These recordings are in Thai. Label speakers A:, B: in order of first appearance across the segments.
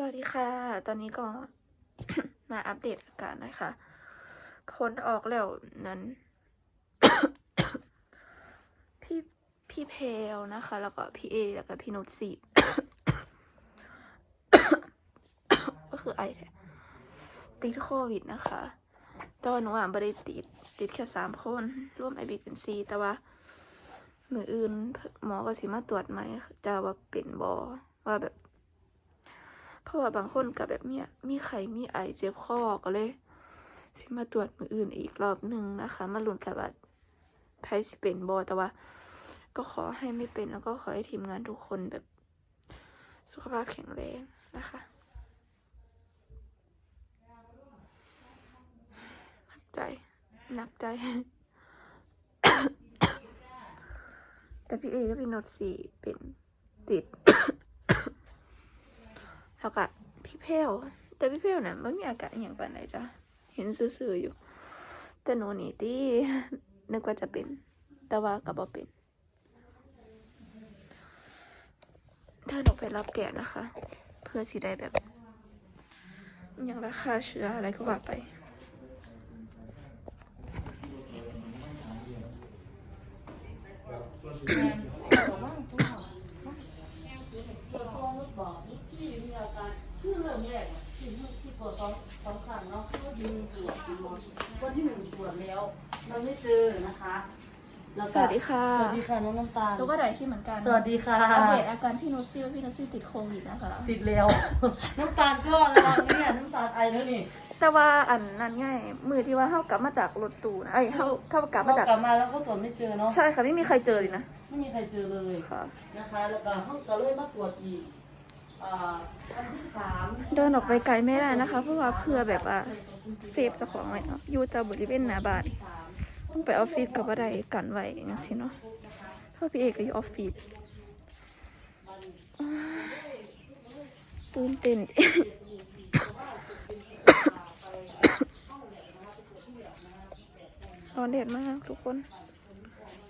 A: สวัสดีค่ะ ตอนนี้ก็มาอัปเดตอาการนะคะผลออกแล้วนั้น พี่พี่เพลนะคะ แล้วก็พี่เอ แล้วก็พี่นุชสีก็คือไอแท้ติดโควิดนะคะ แต่ว่าหนูอะไม่ได้ติด ติดแค่สามคน ร่วมไอบีเป็นซีแต่ว่า มืออื่น หมอก็สิมาตรวจไหมจะว่าเป็นบอว่าแบบ เพราะว่าบางคนกับแบบเนี้ยมีไข้มีไอเจ็บคอก็เลย สิมาตรวจมืออื่นอีกรอบหนึ่งนะคะ มาลุ้นกันว่าไพสิเป็นบอแต่ว่า ก็ขอให้ไม่เป็นแล้วก็ขอให้ทีมงานทุกคนแบบ สุขภาพแข็งแรงนะคะหนักใจหนักใจ แต่พี่เอก็เป็นโนดสี่เป็นติด แล้วก็พี่เพลแต่พี่เพลเนี่ยไม่มีอาการอย่างปานไหนจ้ะเห็นซื่อๆอยู่ แต่หนูนี่ที่นึกว่าจะเป็น แต่ว่าก็บ่เป็นเดินออกไปรับแกะนะคะ เพื่อสิได้แบบอย่างราคาเชื้ออะไรก็ว่าไป
B: ที่มีอาการคือเริ่มแรกอะที่ที่ปวดสองสองครั้งเนาะก็ยืนตรวจคุณหมอวันที่หนึ่งตรวจแล้วมันไม่เจอนะคะ แล้วก็
A: สวัสดีค่ะ
B: สวัสดีค่ะน้องน้ำตาล
A: แล้วก็ได้ที่เหมือนกัน
B: สวัสดีค่ะ
A: อัปเดตอาการพี่นุชซี่ว่าพี่นุชซี่ติดโควิดนะคะ
B: ติดแล้ว น้ำตาลก็ระวังเนี่ยน้ำตาลไอแล้วนี่
A: แต่ว่าอันนั้นง่ายมือที่ว่าเข้ากลับมาจากรถตู้นะเอ้ยเข้าเข้ากลับมา
B: เรา
A: จาก
B: กลับมาแล้วก็ตรวจไม่เจอเนาะ
A: ใช่ค่ะไม่มีใครเจอเลยนะ
B: ไม่มีใครเจอเลย
A: ค่ะ
B: นะคะ แล้วก็ห้องก็เลยมาตรวจอีกอ่าวันที่สาม
A: เดินออกไปไกลไม่ได้นะคะ เพราะว่าเพื่อแบบว่าเซฟเจ้าของไว้เนาะอยู่แต่บริเวณหน้าบ้านต้อง ไปออฟฟิศกับอะไรกันไว้อย่างนี้เนาะเพราะพี่เอกก็อยู่ออฟฟิศตื่นเต้นร้อนเด็ดมากทุกคน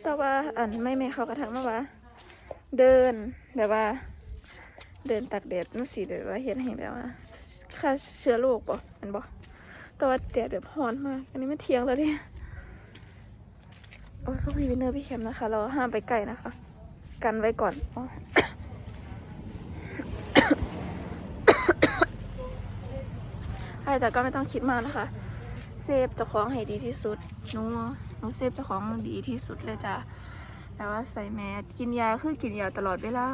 A: แต่ว่าอันไม่ไม่เขากระทักมาว่า เดินแบบว่า เดินตักแดดนั่นสิแบบว่าเห็นให้แบบว่าค่าเชื้อโรคบ่แมันบ่แต่ว่าแดดแบบร้อนมาก อันนี้ไม่เที่ยงแล้วเนี่ย อ้ยพวกพี่วินเนอร์พี่แคมป์นะคะ เราห้ามไปใกล้นะคะ กันไว้ก่อนอ๋อใช่แต่ก็ไม่ต้องคิดมากนะคะ เซฟเจ้าของให้ดีที่สุดหนูหนูเซฟเจ้าของดีที่สุดเลยจ้ะแต่ว่าใส่แมสกินยาคือกินยาตลอดเวลา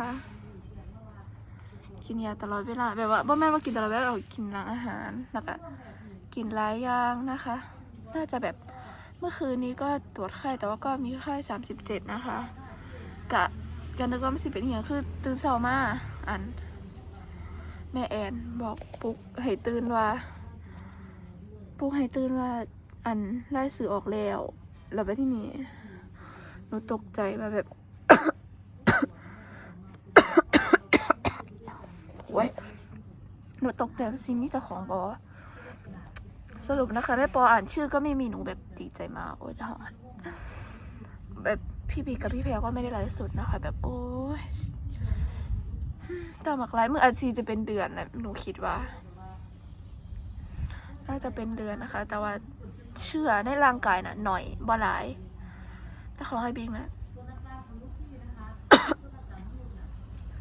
A: กินยาตลอดเวลาแบบว่าบ่แม่ว่ากินตลอดเวลาเรากินหลังอาหารแล้วก็กินหลายอย่างนะคะ น่าจะแบบ เมื่อคืนนี้ก็ตรวจไข้แต่ว่าก็มีไข้สามสิบเจ็ดนะคะกะกันนึกว่ามันสิเป็นอหย่างคือตื่นเช้ามาอัน แม่แอนบอกปลุกให้ตื่นว่าปลุกให้ตื่นว่าอันไล่สื่อออกแล้วแล้วไปที่นี่หนูตกใจมาแบบโอ้ยหนูตกใจว่าซิมีเจ้าของบอ สรุปนะคะแม่ปออ่านชื่อก็ไม่มีหนูแบบดีใจมากโอ้ยจ้าของแบบพี่บีกับพี่แพรก็ไม่ได้ไลฟ์สดนะคะ แบบโอ้ยแต่หมักไลฟ์มืออาซีจะเป็นเดือนนะหนูคิดว่า น่าจะเป็นเดือนนะคะ แต่ว่าเชื่อในร่างกายน่ะหน่อยบ่หลายจะขอให้บิ๊กนะ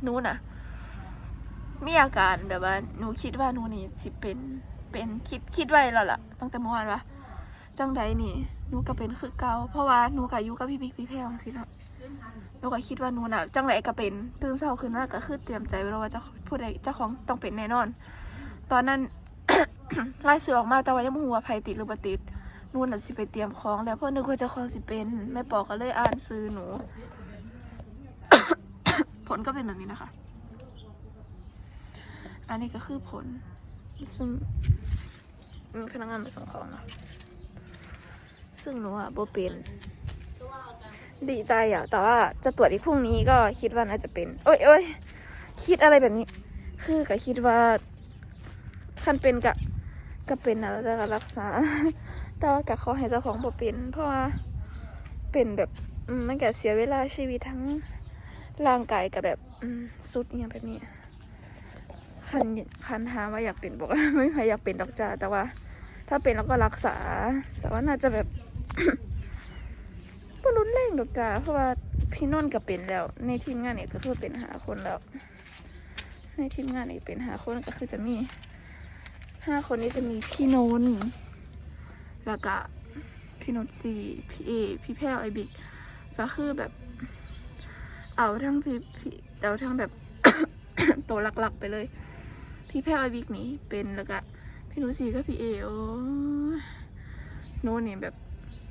A: หนูน่ะมีอาการแบบว่าหนูคิดว่าหนูนี่สิเป็น เป็นคิดคิดไว้แล้วล่ะ ตั้งแต่เมื่อวานว่าจังใดนี่หนูก็เป็นคือเกาเพราะว่าหนูก็อยู่กับพี่บิ๊กพี่แพรของสิเนาะหนูก็คิดว่าหนูน่ะจังใดก็เป็นตื่นเช้าขึ้นมาก็คือเตรียมใจไว้แล้วว่าจะพูดใดเจ้าของต้องเป็นแน่นอน ตอนนั้นไล่เสือออกมาแต่ว่ายังไม่รู้ว่าใครติดหรือบ่ติดหนูน่ะสิไปเตรียมของ แล้วเพราะนึกว่าเจ้าของสิเป็นแม่ปอก็เลยอ่านซื้อหนู ผลก็เป็นแบบนี้นะคะ อันนี้ก็คือผล ซึ่งมีพนักงานมาส่งของนะซึ่งหนูอะโบเป็นดีใจอะแต่ว่าจะตรวจอีกพรุ่งนี้ก็คิดว่าน่าจะเป็น โอ้ยโอ้ยคิดอะไรแบบนี้ คือก็คิดว่าคันเป็นกะก็เป็นนะแล้วจะรักษา แต่ว่ากะขอให้เจ้าของโบเป็น เพราะว่าเป็นแบบมันก็เสียเวลาชีวิตทั้งร่างกายกับแบบสุดอย่างแบบนี้ คันคันถามว่าอยากเป็นบอกว่าไม่ใครอยากเป็นดอกจ้าแต่ว่า ถ้าเป็นแล้วก็รักษา แต่ว่าน่าจะแบบก็รุนแรงดอกจ้าเพราะว่าพี่นนท์ก็เป็นแล้ว ในทีมงานเนี่ยก็คือเป็นหาคนแล้ว ในทีมงานเนี่ยเป็นหาคนก็คือจะมีห้าคนนี้จะมีพี่นนท์แล้วก็พี่นนท์สี่พี่เอพี่แพรวไอบิ๊กก็คือแบบ เอาทั้งพี่พี่เอาทั้งแบบ ตัวหลักๆไปเลย พี่แพรวไอบิ๊กนี่เป็นแล้วก็พี่หนูสีก็พี่เอโอโน่นนี่แบบ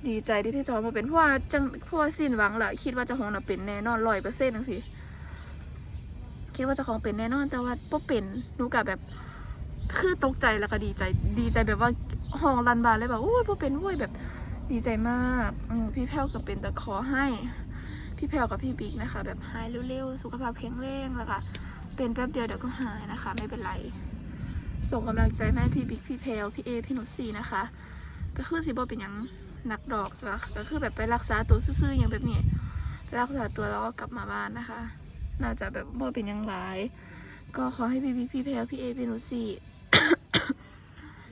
A: ดีใจที่ที่จะมาเป็นเพราะว่าจังเพราะว่าสิ้นหวังแหละคิดว่าจะของน่ะเป็นแน่นอนร้อยเปอร์เซ็นต์จังสิคิดว่าจะของเป็นแน่นอนแต่ว่าพอเป็นนูกับแบบคือตกใจแล้วก็ดีใจดีใจแบบว่าห้องรันบานเลยแบบโอ้ยพอเป็นโว้ยแบบดีใจมากอพี่แพรวก็เป็นแต่ขอให้ พี่แพรวกับพี่บิ๊กนะคะ แบบหายเร็วๆสุขภาพแข็งแรงแล้วก็ เป็นแป๊บเดียวเดี๋ยวก็หายนะคะ ไม่เป็นไร ส่งกำลังใจแม่พี่บิ๊กพี่แพรวพี่เอพี่หนุสีนะคะ ก็คือสิบอเป็นยังหนักดอกละก็คือแบบไปรักษาตัวซื่อๆอย่างแบบนี้รักษาตัวแล้วก็กลับมาบ้านนะคะ น่าจะแบบบ่เป็นยังหลาย ก็ขอให้พี่บิ๊กพี่แพรวพี่เอพี่หนุสี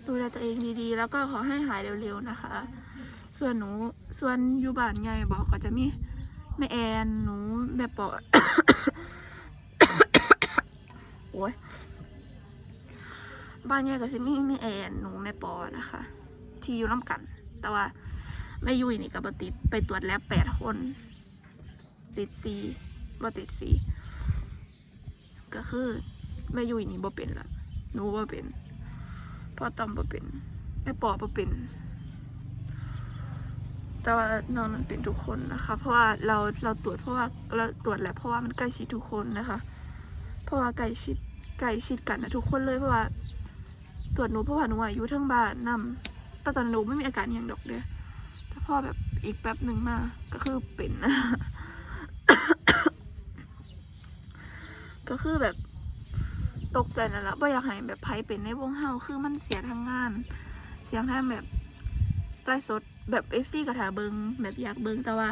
A: ดูแลตัวเองดีๆ แล้วก็ขอให้หายเร็วๆนะคะ ส่วนหนูส่วนอยู่บ้านใหญ่บอกก็จะมีแม่แอนหนูแม่ปอ โอ้ยบ้านใหญ่ก็จะมีแม่แอนหนูแม่ปอนะคะ ที่อยู่น้ำกัน แต่ว่าแม่ยุ้ยนี่ก็บติดไปตรวจแล้วแปดคน ติดซีบ่ติดซีก็คือแม่ยุ้ยนี่บ่เป็นละหนูบ่เป็นพ่อต้อมบ่เป็นแม่ปอบ่เป็นแต่ว่านอนมันเป็นทุกคนนะคะ เพราะว่าเราเราตรวจเพราะว่าเราตรวจแล้วเพราะว่ามันใกล้ชิดทุกคนนะคะ เพราะว่าใกล้ชิดใกล้ชิดกันนะทุกคนเลยเพราะว่าตรวจหนูเพราะว่าหนูอายุทั้งบ้านนำแต่ตอนหนูไม่มีอาการอหย่างดอกเด้อแต่พอแบบอีกแป๊บหนึ่งมาก็คือเป็นนะก็คือแบบตกใจนั่นแหละว่อยากให้แบบไพ่เป็นในวงเฮาคือมันเสียทางงาน เสียงทางแบบไลฟ์สดแบบเอฟซีกับถาเบิงแบบอยากเบิงแต่ว่า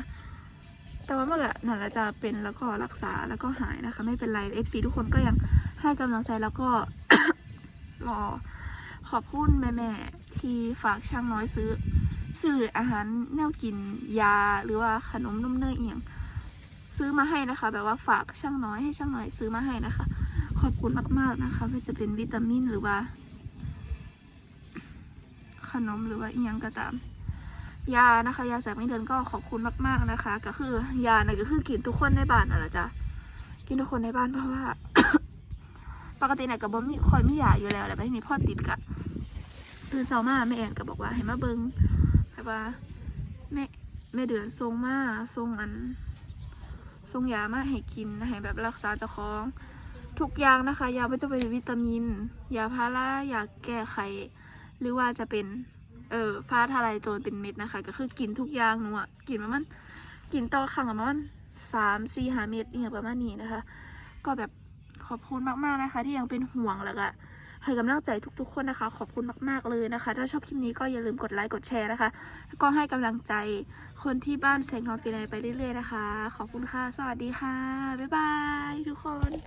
A: แต่ว่าเมื่อไหร่นั่นแหละจะเป็นแล้วก็รักษาแล้วก็หายนะคะ ไม่เป็นไรเอฟซีทุกคนก็ยังให้กำลังใจแล้วก็รอขอบคุณแม่ๆที่ฝากช่างน้อยซื้อซื้ออาหารแนวกินยาหรือว่าขนมนมเนยเอียงซื้อมาให้นะคะ แบบว่าฝากช่างน้อยให้ช่างน้อยซื้อมาให้นะคะ ขอบคุณมากๆนะคะไม่จะเป็นวิตามินหรือว่า ขนมหรือว่าเอียงก็ตาม ยานะคะ ยาแสบไม่เดินก็ขอบคุณมากๆนะคะ ก็คือยาเนี่ยก็คือกินทุกคนในบ้านน่ะแหละจ้ะกินทุกคนในบ้านเพราะว่า ปกติเนี่ยกับบ่มีคอยมียาอยู่แล้วแหละแต่ทีนี้พ่อติดกะคือเซามาแม่แอนก็บอกว่าให้มาเบิงแบบว่าแม่แม่เดือนทรงมาทรงอันทรงยามาให้กินให้แบบรักษาเจ้าของทุกอย่างนะคะ ยาไม่จะเป็นวิตามิน ยาพารายาแก้ไข หรือว่าจะเป็น เออฟ้าทลายโจรเป็นเม็ดนะคะ ก็คือกินทุกอย่างหนูอะกินประมาณกินต่อครั้งประมาณสามสี่หาเม็ดเนี่ยประมาณนี้นะคะ ก็แบบขอบคุณมากๆนะคะ ที่ยังเป็นห่วงแล้วก็ให้กำลังใจทุกๆ คนนะคะ ขอบคุณมากๆเลยนะคะ ถ้าชอบคลิปนี้ก็อย่าลืมกดไลค์กดแชร์นะคะ ก็ให้กำลังใจคนที่บ้านแสงทองฟินไปเรื่อยๆนะคะ ขอบคุณค่ะ สวัสดีค่ะ บ๊ายบายทุกคน